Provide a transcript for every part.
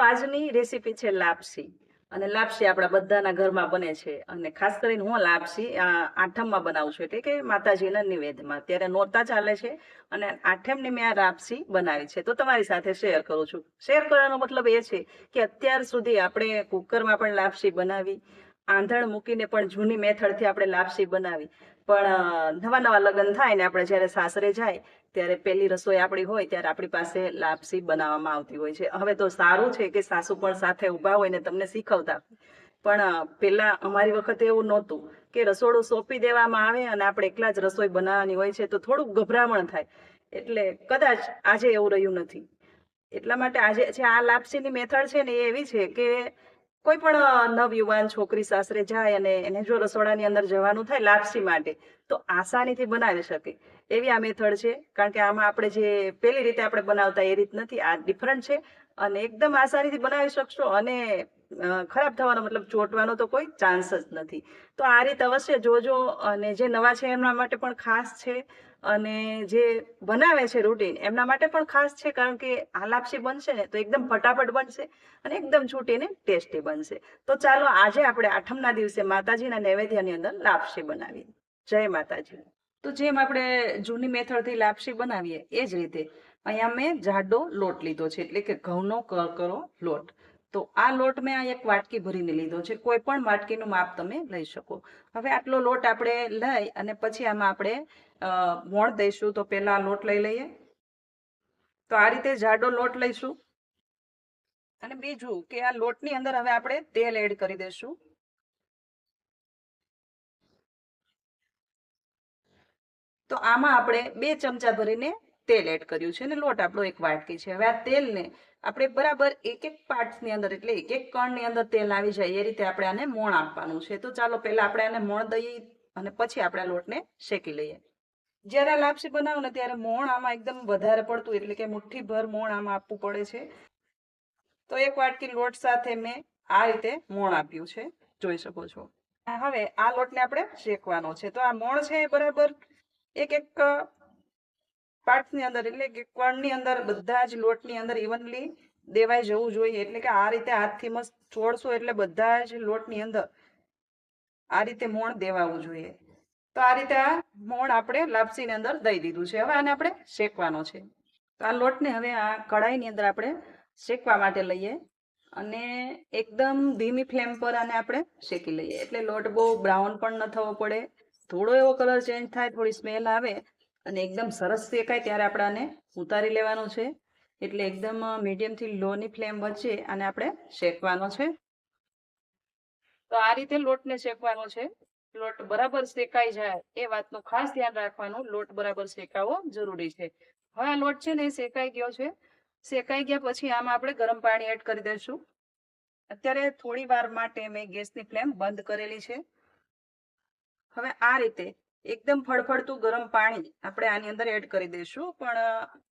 મિત્રો, આજની રેસીપી છે લાપસી. અને લાપસી આપણા બધાના ઘરમાં બને છે. અને ખાસ કરીને હું લાપસી આઠમમાં બનાવું છું. એટલે કે માતાજીના નિવેદમાં ત્યારે નોરતા ચાલે છે અને આઠમની મેં આ લાપસી બનાવી છે. તો તમારી સાથે શેર કરું છું. શેર કરવાનો મતલબ એ છે કે અત્યાર સુધી આપણે કુકરમાં પણ લાપસી બનાવી, આંધણ મૂકીને પણ જૂની મેથડથી આપણે લાપસી બનાવી. પણ નવા નવા લગ્ન થાય ને આપણે જ્યારે સાસરે જાય ત્યારે પહેલી રસોઈ આપણી હોય ત્યારે આપણી પાસે લાપસી બનાવવામાં આવતી હોય છે. હવે તો સારું છે કે સાસુ પણ સાથે ઊભા હોય ને તમને શીખવતા. પણ અ, પહેલા અમારી વખતે એવું નહોતું કે રસોડું સોંપી દેવામાં આવે અને આપણે એકલા જ રસોઈ બનાવવાની હોય છે તો થોડુંક ગભરામણ થાય. એટલે કદાચ આજે એવું રહ્યું નથી. એટલા માટે આજે છે આ લાપસીની મેથડ છે ને એ એવી છે કે કોઈ પણ નવયુવાન છોકરી સાસરે જાય અને એને જો રસોડાની અંદર જવાનું થાય લાપસી માટે, તો આસાનીથી બનાવી શકે. એવી આ મેથડ છે. કારણ કે આમાં આપણે જે પેલી રીતે આપણે બનાવતા એ રીત નથી. આ ડિફરન્ટ છે. અને એકદમ આસાનીથી બનાવી શકશો અને ખરાબ થવાનો મતલબ ચોંટવાનો તો કોઈ ચાન્સ જ નથી. તો આ રીત અવશ્ય જોજો અને જે નવા છે એમના માટે પણ ખાસ છે. અને જે બનાવે છે રૂટીન એમના માટે પણ ખાસ છે, કારણ કે આ લાપસી બનશે ને તો એકદમ ફટાફટ બનશે અને એકદમ છૂટીને ટેસ્ટી બનશે. તો ચાલો આજે આપણે આઠમના દિવસે માતાજીના નૈવેદ્યની અંદર લાપસી બનાવીએ. જય માતાજી. તો જેમ આપણે જૂની મેથડથી લાપસી બનાવીએ, એ જ રીતે અહીંયા મેં જાડો લોટ લીધો છે, એટલે કે ઘઉંનો કરકરો લોટ. તો આ લોટ મેં આ એક વાટકી ભરીને લીધો છે. કોઈ પણ વાટકીનું માપ તમે લઈ શકો. હવે આટલો લોટ આપણે લઈ અને પછી આમાં આપણે મોણ દઈશું. તો પહેલા લોટ લઈ લઈએ. તો આ રીતે જાડો લોટ લઈશું. અને બીજું કે આ લોટની અંદર હવે આપણે તેલ એડ કરી દઈશું. તો આમાં આપણે બે ચમચા ભરીને તેલ એડ કર્યું છે. અને લોટ આપણો એક વાટકી છે. હવે આ તેલને આપણે બરાબર એક એક પાર્ટની અંદર, એટલે એક એક કણની અંદર તેલ આવી જાય, એ રીતે આપણે આને મોણ આપવાનું છે. તો ચાલો પહેલા આપણે આને મોણ દઈએ અને પછી આપણે લોટને શેકી લઈએ. જ્યારે આ લાપસી બનાવો ને ત્યારે મોણ આમાં એકદમ વધારે પડતું, એટલે કે મુઠ્ઠી ભર મોણ આમાં આપવું પડે છે. તો એક વાટકી લોટ સાથે મેં આ રીતે મોણ આપ્યું છે. જોઈ શકો છો. હવે આ લોટને આપણે શેકવાનો છે. તો આ મોણ છે બરાબર એક એક પાર્ટની અંદર એટલે કે કણની અંદર બધા જ લોટની અંદર ઇવનલી દેવાઈ જવું જોઈએ. એટલે કે આ રીતે હાથથી મસ્ત છોડશો એટલે બધા જ લોટની અંદર આ રીતે મોણ દેવાવું જોઈએ. તો આ રીતે આ મોણ આપણે લાપસીની અંદર દઈ દીધું છે. હવે આને આપણે શેકવાનો છે. તો આ લોટને હવે આ કઢાઈની અંદર આપણે શેકવા માટે લઈએ અને એકદમ ધીમી ફ્લેમ પર આને આપણે શેકી લઈએ. એટલે લોટ બહુ બ્રાઉન પણ ન થવો પડે. થોડો એવો કલર ચેન્જ થાય, થોડી સ્મેલ આવે અને એકદમ સરસ શેકાય ત્યારે આપણે આને ઉતારી લેવાનું છે. એટલે એકદમ મીડિયમથી લોની ફ્લેમ વચ્ચે આને આપણે શેકવાનો છે. તો આ રીતે લોટને શેકવાનો છે. લોટ બરાબર શેકાઈ જાય એ વાતનું ખાસ ધ્યાન રાખવાનું. લોટ બરાબર શેકાવો જરૂરી છે. હવે આ લોટ છે ને એ શેકાઈ ગયો છે. શેકાઈ ગયા પછી આમાં આપણે ગરમ પાણી એડ કરી દઈશું. અત્યારે થોડી વાર માટે મેં ગેસની ફ્લેમ બંધ કરેલી છે. હવે આ રીતે એકદમ ફળફળતું ગરમ પાણી આપણે આની અંદર એડ કરી દઈશું. પણ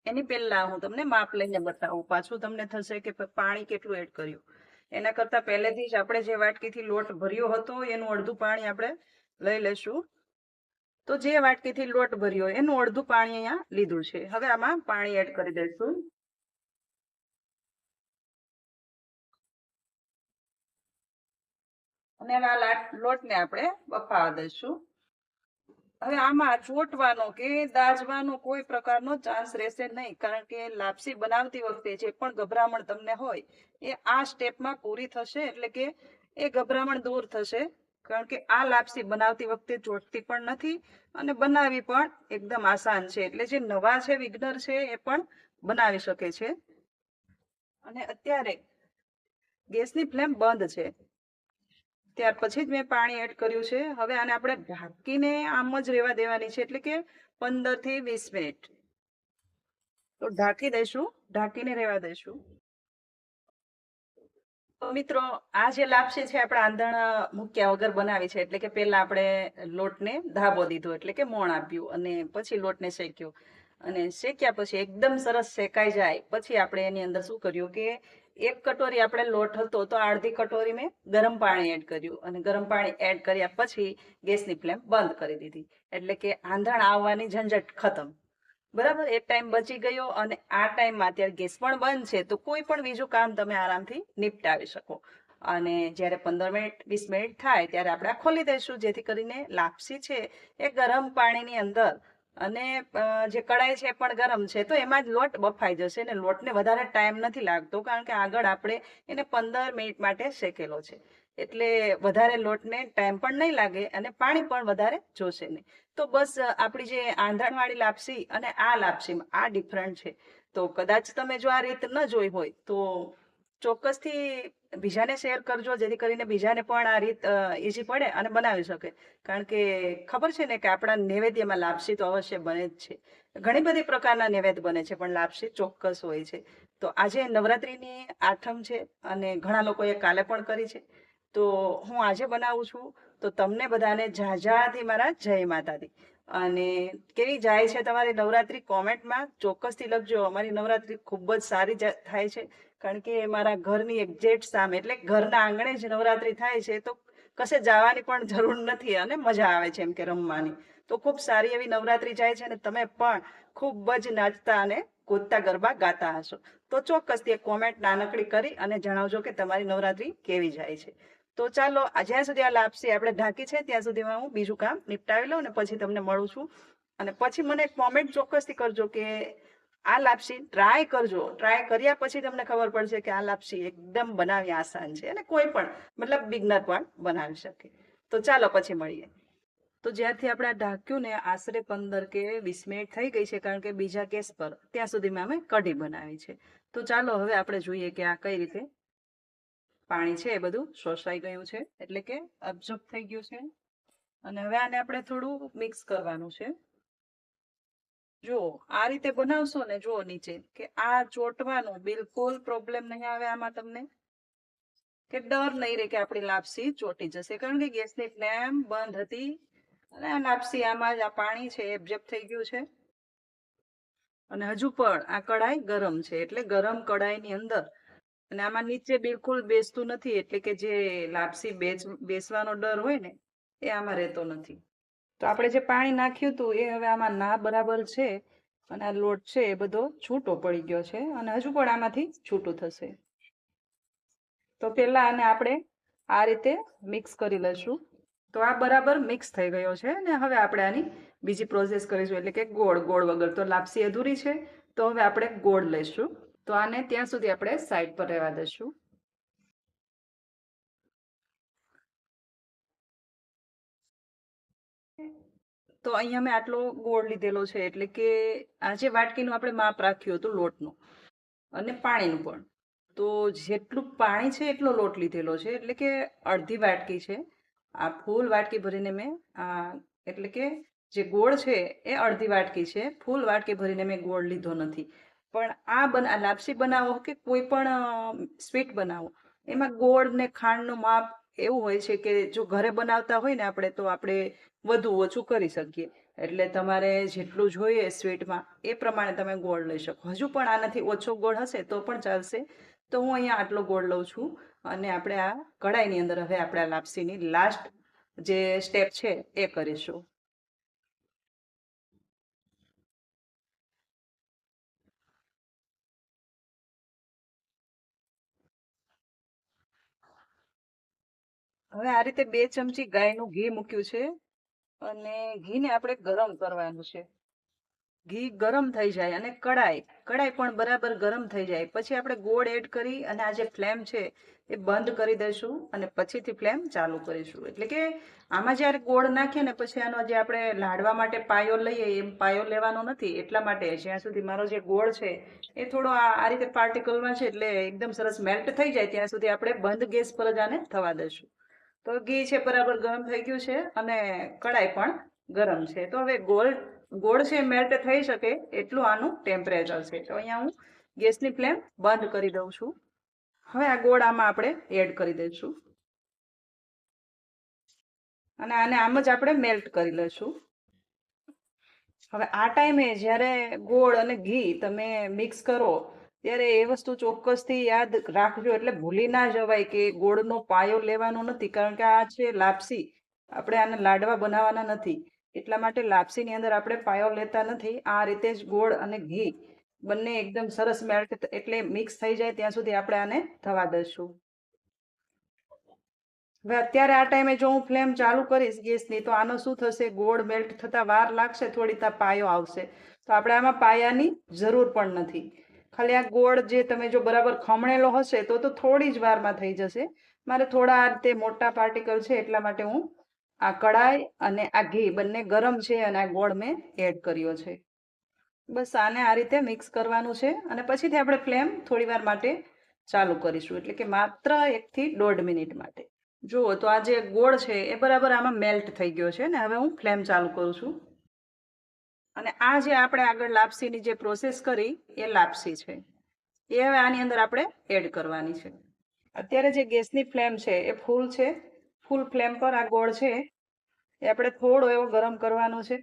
એની પહેલા હું તમને માપ લઈને બતાવું. પાછું તમને થશે કે પાણી કેટલું એડ કર્યું. એના કરતા પહેલેથી જ આપણે જે વાટકીથી લોટ ભર્યો હતો, એનું અડધું પાણી આપણે લઈ લેશું તો જે વાટકીથી લોટ ભર્યો, એનું અડધું પાણી અહીંયા લીધું છે. હવે આમાં પાણી એડ કરી દઈશું. અને આ લાટ- લોટને આપણે બફાવા દઈશું. હવે આમાં ચોટવાનો કે દાજવાનો કોઈ પ્રકારનો ચાન્સ રહેશે નહીં, કારણ કે લાપસી બનાવતી વખતે જે પણ ગભરામણ તમને હોય, એ આ સ્ટેપમાં પૂરી થશે, એટલે કે એ ગભરામણ દૂર થશે, કારણ કે આ લાપસી બનાવતી વખતે ચોટતી પણ નથી અને બનાવવી પણ એકદમ આસાન છે, એટલે જે નવા છે, વિઘ્નર છે, એ પણ બનાવી શકે છે. અને અત્યારે ગેસની ફ્લેમ બંધ છે. ત્યાર પછી જ મેં પાણી એડ કર્યું છે. હવે આને આપણે ઢાંકીને આમ જ રહેવા દેવાની છે, એટલે કે પંદરથી વીસ મિનિટ. તો ઢાંકી દઈશું, ઢાંકીને રહેવા દઈશું. મિત્રો, આ જે લાપસી છે, આપણે આંધણ મૂક્યા વગર બનાવી છે, એટલે કે પહેલા આપણે લોટને ધાબો દીધો, એટલે કે મોણ આપ્યું, અને પછી લોટને શેક્યો. અને શેક્યા પછી એકદમ સરસ શેકાઈ જાય. પછી આપણે એની અંદર શું કર્યું કે એક કટોરી આપણે લોટ હતો તો અડધી કટોરી મેં ગરમ પાણી એડ કર્યું અને ગરમ પાણી એડ કર્યા પછી ગેસની ફ્લેમ બંધ કરી દીધી. એટલે કે આંધણ આવવાની ઝંઝટ ખતમ. બરાબર? એક ટાઈમ બચી ગયો અને આ ટાઈમમાં અત્યારે ગેસ પણ બંધ છે તો કોઈ પણ બીજું કામ તમે આરામથી નિપટાવી શકો. અને જ્યારે પંદર મિનિટ, વીસ મિનિટ થાય ત્યારે આપણે ખોલી દઈશું, જેથી કરીને લાપસી છે એ ગરમ પાણીની અંદર અને જે કડાઈ છે એ પણ ગરમ છે, તો એમાં જ લોટ બફાઈ જશે અને લોટને વધારે ટાઈમ નથી લાગતો, કારણ કે આગળ આપણે એને પંદર મિનિટ માટે શેકેલો છે. એટલે વધારે લોટને ટાઈમ પણ નહીં લાગે અને પાણી પણ વધારે જોશે નહીં. તો બસ આપણી જે આંધણવાળી લાપસી અને આ લાપસીમાં આ ડિફરન્ટ છે. તો કદાચ તમે જો આ રીત ન જોઈ હોય તો ચોક્કસથી બીજાને શેર કરજો, જેથી કરીને બીજાને પણ આ રીત ઈઝી પડે અને બનાવી શકે. કારણ કે ખબર છે ને કે આપણા નૈવેદ્યમાં લાપસી તો અવશ્ય બને જ છે. ઘણી બધી પ્રકારના નૈવેદ્ય બને છે, પણ લાપસી ચોક્કસ હોય છે. તો આજે નવરાત્રિની આઠમ છે અને ઘણા લોકોએ કાલે પણ કરી છે. તો હું આજે બનાવું છું. તો તમને બધાને ઝાઝાથી મારા જય માતાજી. અને કેવી જાય છે તમારી નવરાત્રી કોમેન્ટમાં ચોક્કસથી લખજો. અમારી નવરાત્રી ખૂબ જ સારી થાય છે. કારણ કે મારા ઘરની એક્ઝેક્ટ સામે, એટલે ઘરના આંગણે જ નવરાત્રી થાય છે, તો કશે જવાની પણ જરૂર નથી અને મજા આવે છે એમ કે રમવાની. તો ખૂબ સારી એવી નવરાત્રી જાય છે અને તમે પણ ખૂબ જ નાચતા અને કૂદતા ગરબા ગાતા હશો. તો ચોક્કસથી એક કોમેન્ટ નાનકડી કરી અને જણાવજો કે તમારી નવરાત્રી કેવી જાય છે. તો ચાલો જ્યાં સુધી આ લાપસી આપણે ઢાંકી છે, ત્યાં સુધીમાં હું બીજું કામ નિપટાવી લઉં ને પછી તમને મળું છું. અને પછી મને કોમેન્ટ ચોક્કસથી કરજો કે આ લાપસી ટ્રાય કરજો. ટ્રાય કર્યા પછી તમને ખબર પડશે કે આ લાપસી એકદમ બનાવી આસાન છે અને કોઈ પણ મતલબ બિગનર પણ બનાવી શકે. તો ચાલો પછી મળીએ. તો જ્યારથી આપણે આ ઢાંક્યું ને આશરે પંદર કે વીસ મિનિટ થઈ ગઈ છે કારણ કે બીજા ગેસ પર ત્યાં સુધીમાં અમે કઢી બનાવી છે. તો ચાલો હવે આપણે જોઈએ કે આ કઈ રીતે પાણી છે એ બધું શોષાઈ ગયું છે. એટલે કે અબ્ઝોર્બ થઈ ગયું છે. અને હવે આને આપણે થોડું મિક્સ કરવાનું છે. જો આ રીતે બનાવશો ને જો નીચે કે આ ચોટવાનું બિલકુલ પ્રોબ્લેમ નહીં આવે આમાં તમને. કે ડર નહીં રહે કે આપણી લાપસી ચોટી જશે. કારણ કે ગેસની ફ્લેમ બંધ હતી અને આ લાપસી આમાં જ આ પાણી છે એ થઈ ગયું છે. અને હજુ પણ આ કડાઈ ગરમ છે. એટલે ગરમ કડાઈની અંદર અને આમાં નીચે બિલકુલ બેસતું નથી. એટલે કે જે લાપસી બેસવાનો ડર હોય ને એ આમાં રહેતો નથી. તો આપણે જે પાણી નાખ્યું હતું એ હવે આમાં ના બરાબર છે અને આ લોટ છે એ બધો છૂટો પડી ગયો છે અને હજુ પણ આમાંથી છૂટું થશે. તો પહેલા આને આપણે આ રીતે મિક્સ કરી લઈશું. તો આ બરાબર મિક્સ થઈ ગયો છે અને હવે આપણે આની બીજી પ્રોસેસ કરીશું, એટલે કે ગોળ ગોળ વગર. તો લાપસી અધૂરી છે, તો હવે આપણે ગોળ લઈશું. તો આને ત્યાં સુધી આપણે સાઈડ પર રહેવા દઈશું. તો અહીંયા મેં આટલો ગોળ લીધેલો છે, એટલે કે આ જે વાટકીનું આપણે માપ રાખ્યું હતું લોટનું અને પાણીનું પણ, તો જેટલું પાણી છે એટલો લોટ લીધેલો છે, એટલે કે અડધી વાટકી છે. આ ફૂલ વાટકી ભરીને મેં આ, એટલે કે જે ગોળ છે એ અડધી વાટકી છે, ફૂલ વાટકી ભરીને મેં ગોળ લીધો નથી. પણ આ બના લાપસી બનાવો કે કોઈ પણ સ્વીટ બનાવો, એમાં ગોળ ને ખાંડનું માપ એવું હોય છે કે જો ઘરે બનાવતા હોય ને આપણે, તો આપણે વધુ ઓછું કરી શકીએ. એટલે તમારે જેટલું જોઈએ સ્વીટમાં, એ પ્રમાણે તમે ગોળ લઈ શકો. હજુ પણ આનાથી ઓછો ગોળ હશે તો પણ ચાલશે. તો હું અહીંયા આટલો ગોળ લઉં છું અને આપણે આ કઢાઈની અંદર હવે આપણે આ લાપસીની લાસ્ટ જે સ્ટેપ છે એ કરીશું. હવે આ રીતે બે ચમચી ગાયનું ઘી મૂક્યું છે. અને ઘીને આપણે ગરમ કરવાનું છે. ઘી ગરમ થઈ જાય અને કડાઈ કડાઈ પણ બરાબર ગરમ થઈ જાય. પછી આપણે ગોળ એડ કરી અને આ જે ફ્લેમ છે એ બંધ કરી દઈશું અને પછીથી ફ્લેમ ચાલુ કરીશું. એટલે કે આમાં જ્યારે ગોળ નાખીએ ને પછી આનો જે આપણે લાડવા માટે પાયો લઈએ, એમ પાયો લેવાનો નથી. એટલા માટે જ્યાં સુધી મારો જે ગોળ છે એ થોડો આ રીતે પાર્ટિકલમાં છે એટલે એકદમ સરસ મેલ્ટ થઈ જાય, ત્યાં સુધી આપણે બંધ ગેસ પર જ આને થવા દઈશું. તો ઘી છે બરાબર ગરમ થઈ ગયું છે અને કડાઈ પણ ગરમ છે. તો હવે ગોળ ગોળ છે મેલ્ટ થઈ શકે એટલું આનું ટેમ્પરેચર છે. તો અહીંયા હું ગેસની ફ્લેમ બંધ કરી દઉં છું. હવે આ ગોળ આમાં આપણે એડ કરી દઈશું. અને આને આમ જ આપણે મેલ્ટ કરી લઈશું. હવે આ ટાઈમે જ્યારે ગોળ અને ઘી તમે મિક્સ કરો ત્યારે એ વસ્તુ ચોક્કસથી યાદ રાખજો. એટલે ભૂલી ના જવાય કે ગોળનો પાયો લેવાનો નથી. કારણ કે આ છે લાપસી. આપણે આને લાડવા બનાવવાના નથી. એટલા માટે લાપસીની અંદર આપણે પાયો લેતા નથી. આ રીતે જ ગોળ અને ઘી બંને એકદમ સરસ મેલ્ટ એટલે મિક્સ થઈ જાય ત્યાં સુધી આપણે આને થવા દઈશું. હવે અત્યારે આ ટાઈમે જો હું ફ્લેમ ચાલુ કરીશ ગેસની, તો આનો શું થશે? ગોળ મેલ્ટ થતા વાર લાગશે થોડી તા પાયો આવશે. તો આપણે આમાં પાયાની જરૂર પણ નથી. ખાલી આ ગોળ જે તમે જો બરાબર ખમણેલો હશે તો તો થોડી જ વારમાં થઈ જશે. મારે થોડા આ રીતે મોટા પાર્ટિકલ છે એટલા માટે હું આ કડાઈ અને આ ઘી બંને ગરમ છે અને આ ગોળ મેં એડ કર્યો છે. બસ આને આ રીતે મિક્સ કરવાનું છે અને પછીથી આપણે ફ્લેમ થોડી વાર માટે ચાલુ કરીશું, એટલે કે માત્ર એકથી દોઢ મિનિટ માટે. જુઓ તો આ જે ગોળ છે એ બરાબર આમાં મેલ્ટ થઈ ગયો છે ને હવે હું ફ્લેમ ચાલુ કરું છું. અને આ જે આપણે આગળ લાપસીની જે પ્રોસેસ કરી, એ લાપસી છે. એ હવે આની અંદર આપણે એડ કરવાની છે. અત્યારે જે ગેસની ફ્લેમ છે, એ ફૂલ છે. ફૂલ ફ્લેમ પર આ ગોળ છે. એ આપણે થોડો એવો ગરમ કરવાનો છે.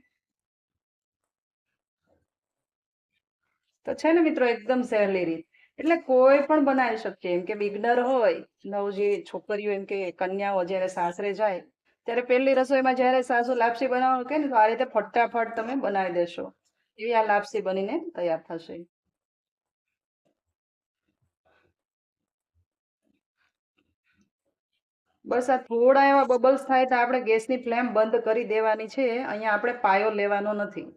તો છે ને મિત્રો, એકદમ સહેલી રીત. એટલે કોઈ પણ બનાવી શકીએ. એમ કે બિગનર હોય નવ જે છોકરીઓ એમ કે કન્યાઓ જ્યારે સાસરે જાય ત્યારે પહેલી રસોઈમાં જ્યારે સાસુ લાપસી બનાવવાનું કે ને, તો આ રીતે ફટાફટ તમે બનાવી દેશો. એવી આ લાપસી બનીને તૈયાર થશે. બસ આ થોડા એવા બબલ્સ થાય તો આપણે ગેસની ફ્લેમ બંધ કરી દેવાની છે. અહીંયા આપણે પાયો લેવાનો નથી.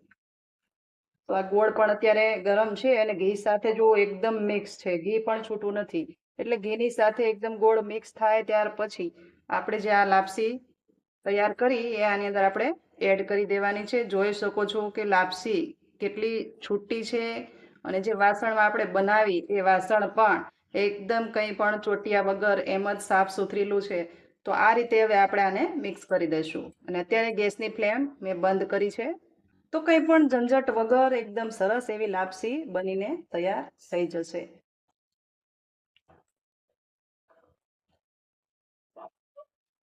તો આ ગોળ પણ અત્યારે ગરમ છે અને ઘી સાથે જો એકદમ મિક્સ છે. ઘી પણ છૂટું નથી. એટલે ઘીની સાથે એકદમ ગોળ મિક્સ થાય ત્યાર પછી આપણે જે આ લાપસી તૈયાર કરી એ આની અંદર આપણે એડ કરી દેવાની છે. જોઈ શકો છો કે લાપસી કેટલી છૂટી છે અને જે વાસણમાં આપણે બનાવી એ વાસણ પણ એકદમ કંઈ પણ ચોટિયા વગર એમ જ સાફ સુથરેલું છે. તો આ રીતે હવે આપણે આને મિક્સ કરી દઈશું. અને અત્યારે ગેસની ફ્લેમ મેં બંધ કરી છે. તો કંઈ પણ ઝંઝટ વગર એકદમ સરસ એવી લાપસી બનીને તૈયાર થઈ જશે.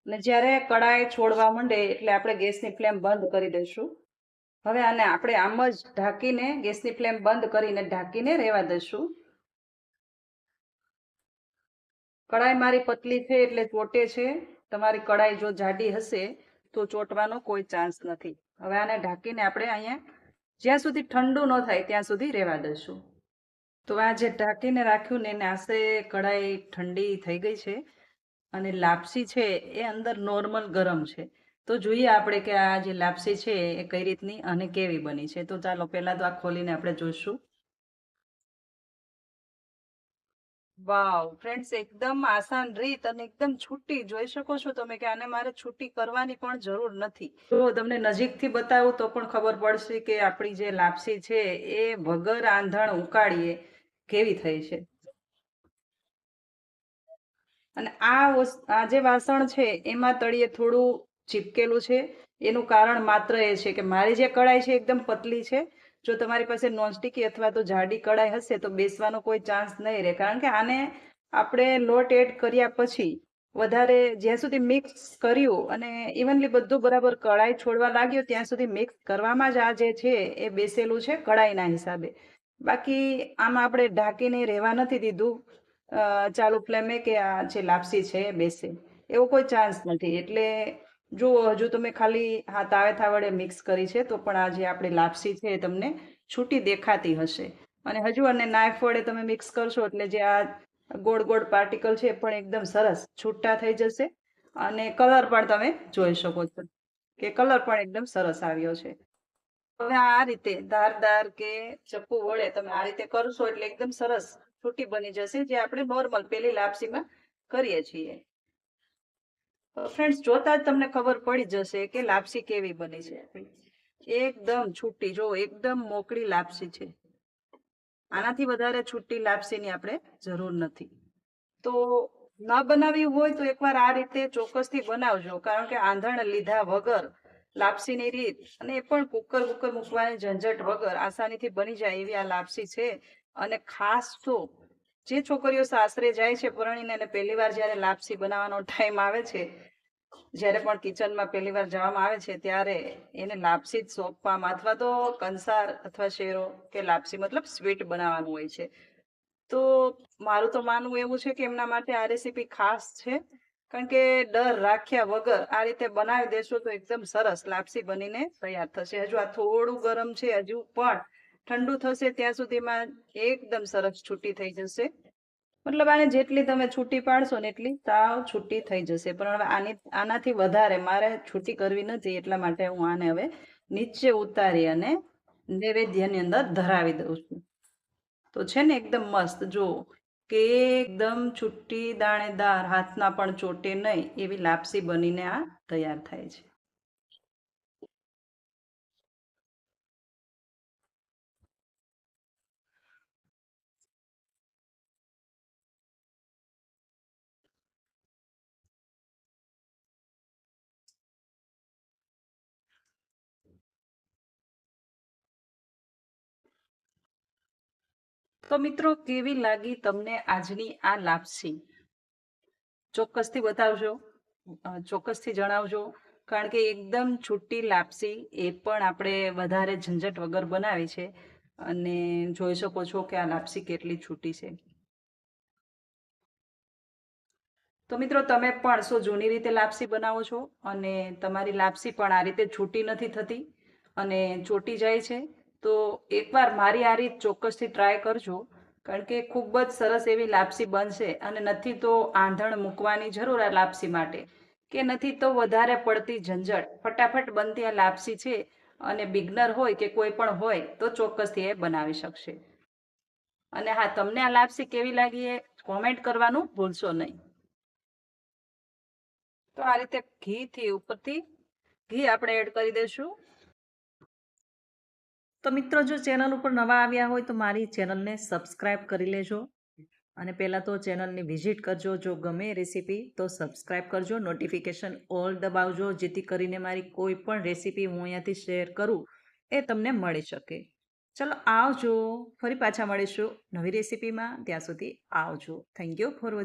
અને જ્યારે કડાઈ છોડવા માંડે એટલે આપણે ગેસની ફ્લેમ બંધ કરી દઈશું. હવે આને આપણે આમ જ ઢાંકીને, ગેસની ફ્લેમ બંધ કરીને ઢાંકીને રહેવા દઈશું. કડાઈ મારી પતલી છે એટલે ચોટે છે. તમારી કડાઈ જો જાડી હશે તો ચોટવાનો કોઈ ચાન્સ નથી. હવે આને ઢાંકીને આપણે અહીંયા જ્યાં સુધી ઠંડુ ન થાય ત્યાં સુધી રહેવા દઈશું. તો આ જે ઢાંકીને રાખ્યું ને એને આશરે કડાઈ ઠંડી થઈ ગઈ છે. અને લાપસી છે એ અંદર નોર્મલ ગરમ છે. તો જોઈએ આપણે કે આ જે લાપસી છે એ કઈ રીતની અને કેવી બની છે. તો ચાલો પહેલા તો આ ખોલીને આપણે જોઈશું. વાવ, ફ્રેન્ડ્સ, એકદમ આસાન રીત અને એકદમ છૂટી. જોઈ શકો છો તમે કે આને મારે છૂટી કરવાની પણ જરૂર નથી. તો તમને નજીકથી બતાવું તો પણ ખબર પડશે કે આપણી જે લાપસી છે એ વગર આંધણ ઉકાળીએ કેવી થઈ છે. અને આ આ જે વાસણ છે, એમાં તળિયે થોડું ચીપકેલું છે. એનું કારણ માત્ર એ છે કે મારી જે કઢાઈ છે એકદમ પતલી છે. જો તમારી પાસે નોનસ્ટિકી અથવા તો જાડી કઢાઈ હશે તો બેસવાનો કોઈ ચાન્સ નહીં રહે. કારણ કે આને આપણે લોટ એડ કર્યા પછી વધારે જ્યાં સુધી મિક્સ કર્યું અને ઇવનલી બધું બરાબર કઢાઈ છોડવા લાગ્યો ત્યાં સુધી મિક્સ કરવામાં જ આ જે છે એ બેસેલું છે કઢાઈના હિસાબે. બાકી આમાં આપણે ઢાંકીને રહેવા નથી દીધું. ચાલુ ફ્લેમે કે આ જે લાપસી છે એ બેસે. એવો કોઈ ચાન્સ નથી. એટલે જો હજુ તમે ખાલી હા તાવેથા વડે મિક્સ કરી છે, તો પણ આ જે આપણી લાપસી છે એ તમને છૂટી દેખાતી હશે. અને હજુ અને નાઇફ વડે તમે મિક્સ કરશો એટલે જે આ ગોળ ગોળ પાર્ટિકલ છે એ પણ એકદમ સરસ છૂટા થઈ જશે. અને કલર પણ તમે જોઈ શકો છો કે કલર પણ એકદમ સરસ આવ્યો છે. હવે આ રીતે ધારદાર કે ચપ્પુ વડે તમે આ રીતે કરશો એટલે એકદમ સરસ છૂટી બની જશે, જે આપણે નોર્મલ પેલી લાપસીમાં કરીએ છીએ. ફ્રેન્ડ્સ જોતા જ તમને ખબર પડી જશે કે લાપસી કેવી બની છે. એકદમ છૂટી, જો એકદમ મોકળી લાપસી છે. આનાથી વધારે છૂટી લાપસીની આપણે જરૂર નથી. તો ન બનાવી હોય તો એકવાર આ રીતે ચોક્કસથી બનાવજો, કારણ કે આંધણ લીધા વગર લાપસીની રીત અને એ પણ કુકર કુકર મૂકવાની ઝંઝટ વગર આસાનીથી બની જાય એવી આ લાપસી છે. અને ખાસ તો જે છોકરીઓ સાસરે જાય છે પરણીને અને પહેલી વાર જ્યારે લાપસી બનાવવાનો ટાઈમ આવે છે, જ્યારે પણ કિચનમાં પહેલી વાર જવામાં આવે છે, ત્યારે એને લાપસી જ સોંપવામાં અથવા તો કંસાર અથવા શેરો કે લાપસી મતલબ સ્વીટ બનાવવાનું હોય છે. તો મારું તો માનવું એવું છે કે એમના માટે આ રેસીપી ખાસ છે, કારણ કે ડર રાખ્યા વગર આ રીતે બનાવી દેશો તો એકદમ સરસ લાપસી બનીને તૈયાર થશે. હજુ આ થોડું ગરમ છે, હજુ પણ ઠંડુ થશે ત્યાં સુધીમાં એકદમ સરસ છૂટી થઈ જશે. મતલબ આને જેટલી તમે છૂટી પાડશો ને એટલી સાવ છૂટી થઈ જશે. પણ હવે આની, આનાથી વધારે મારે છૂટી કરવી નથી એટલા માટે હું આને હવે નીચે ઉતારી અને નૈવેદ્યની અંદર ધરાવી દઉં છું. તો છે ને એકદમ મસ્ત જો કે એકદમ છૂટી દાણેદાર હાથના પણ ચોટે નહીં એવી લાપસી બનીને આ તૈયાર થાય છે. તો મિત્રો, કેવી લાગી તમને આજની આ લાપસી? ચોક્કસથી બતાવજો. ચોક્કસથી જણાવજો. કારણ કે એકદમ છૂટી લાપસી એ પણ આપણે વધારે ઝંઝટ વગર બનાવી છે. અને જોઈ શકો છો કે આ લાપસી કેટલી છૂટી છે. તો મિત્રો, તમે પણ શું જૂની રીતે લાપસી બનાવો છો અને તમારી લાપસી પણ આ રીતે છૂટી નથી થતી અને ચોટી જાય છે. તો એકવાર મારી આ રીત ચોક્કસથી ટ્રાય કરજો, કારણ કે ખૂબ જ સરસ એવી લાપસી બનશે અને નથી તો આંધણ મૂકવાની જરૂર આ લાપસી માટે. કે નથી તો વધારે પડતી ઝંઝટ, ફટાફટ બનતી આ લાપસી છે અને બિગનર હોય કે કોઈ પણ હોય તો ચોક્કસથી એ બનાવી શકશે. અને હા, તમને આ લાપસી કેવી લાગી એ કોમેન્ટ કરવાનું ભૂલશો નહીં. તો આ રીતે ઘીથી ઉપરથી ઘી આપણે એડ કરી દઈશું. તો મિત્રો, જો ચેનલ ઉપર નવા આવ્યા હોય તો મારી ચેનલને સબસ્ક્રાઈબ કરી લેજો. અને પહેલાં તો ચેનલની વિઝિટ કરજો જો ગમે રેસીપી, તો સબસ્ક્રાઈબ કરજો. નોટિફિકેશન ઓલ દબાવજો, જેથી કરીને મારી કોઈ પણ રેસીપી હું અહીંયાથી શેર કરું, એ તમને મળી શકે. ચલો, આવજો. ફરી પાછા મળીશું નવી રેસીપીમાં. ત્યાં સુધી આવજો. Thank you for watching